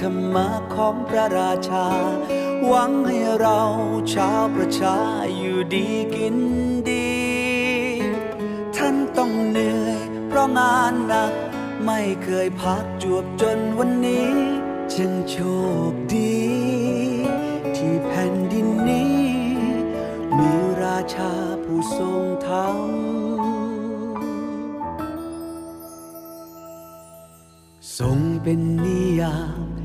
ธรรมะของพระราชา หวังให้เราชาวประชาอยู่ดีกินดี ท่านต้องเหนื่อยเพราะงานหนัก ไม่เคยพักจวบจนวันนี้ จึงโชคดี ที่แผ่นดินนี้ มีราชาผู้ทรงธรรมทรงเป็นนิยาม